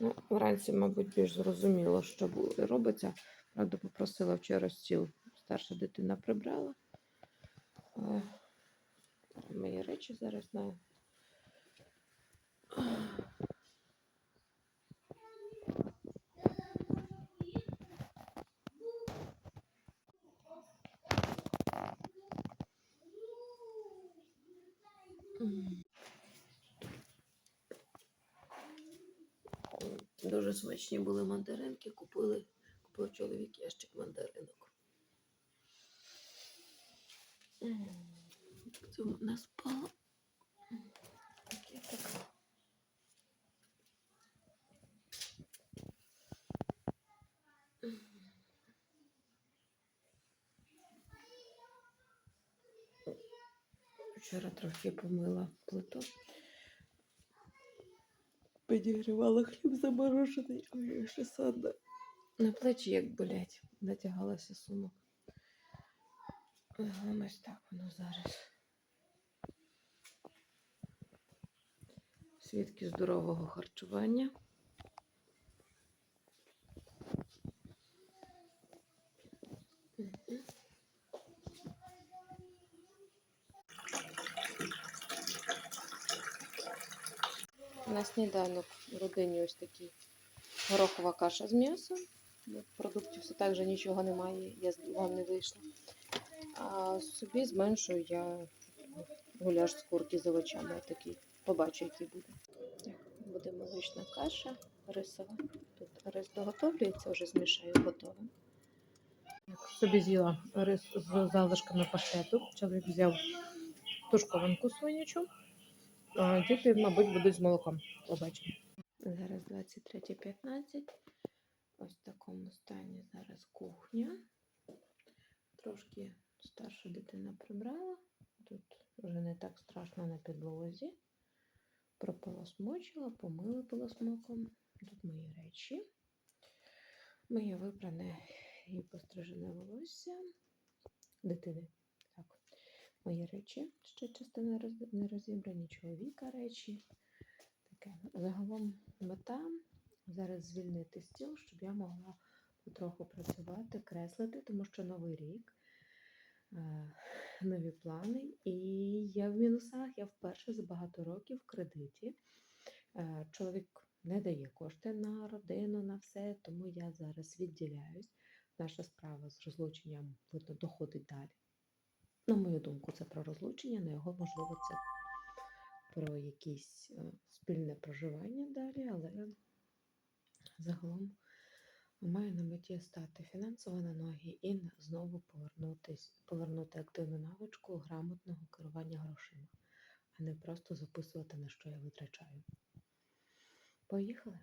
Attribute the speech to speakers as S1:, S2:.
S1: Ну, вранці, мабуть, більш зрозуміло, що робиться. Правда, попросила вчора стіл. Старша дитина прибрала. Е, Мої речі зараз на. М. Дуже смачні були мандаринки. Купили, купив чоловік ящик мандаринок. Це вона спала. М, таке таке. М. Вчора трохи помила плиту. Підігрівала хліб заморожений, ой, ще садна. На плечі як болять, натягалася сумок. Ось так воно зараз. Свідки здорового харчування. На сніданок в родині ось такий горохова каша з м'ясом. Продуктів все так же нічого немає, я вам не вийшла. А собі зменшую я гуляш з курки з овочами. Такий. Побачу, який буде. Буде молочна каша рисова. Тут рис доготовлюється, вже змішаю готове. Собі з'їла рис з залишками паштету. Чоловік взяв тушкованку свинячу. Діти, мабуть, будуть з молоком. Побачимо. Зараз 23.15. Ось в такому стані зараз кухня. Трошки старша дитина прибрала. Тут вже не так страшно на підлозі. Прополосмочила, помила полосмоком. Тут мої речі. Моє випране і пострижене волосся дитини. Мої речі, ще частина не розібрані, чоловіка речі. Таке. Загалом мета зараз звільнити стіл, щоб я могла потроху працювати, креслити, тому що новий рік, е, нові плани. І я в мінусах, я вперше за багато років в кредиті. Е, Чоловік не дає кошти на родину, на все, тому я зараз відділяюсь. Наша справа з розлученням видно доходить далі. На мою думку, це про розлучення, на його, можливо, це про якесь е, спільне проживання далі, але загалом маю на меті стати фінансово на ноги і знову повернутись, повернути активну навичку грамотного керування грошима, а не просто записувати, на що я витрачаю. Поїхали.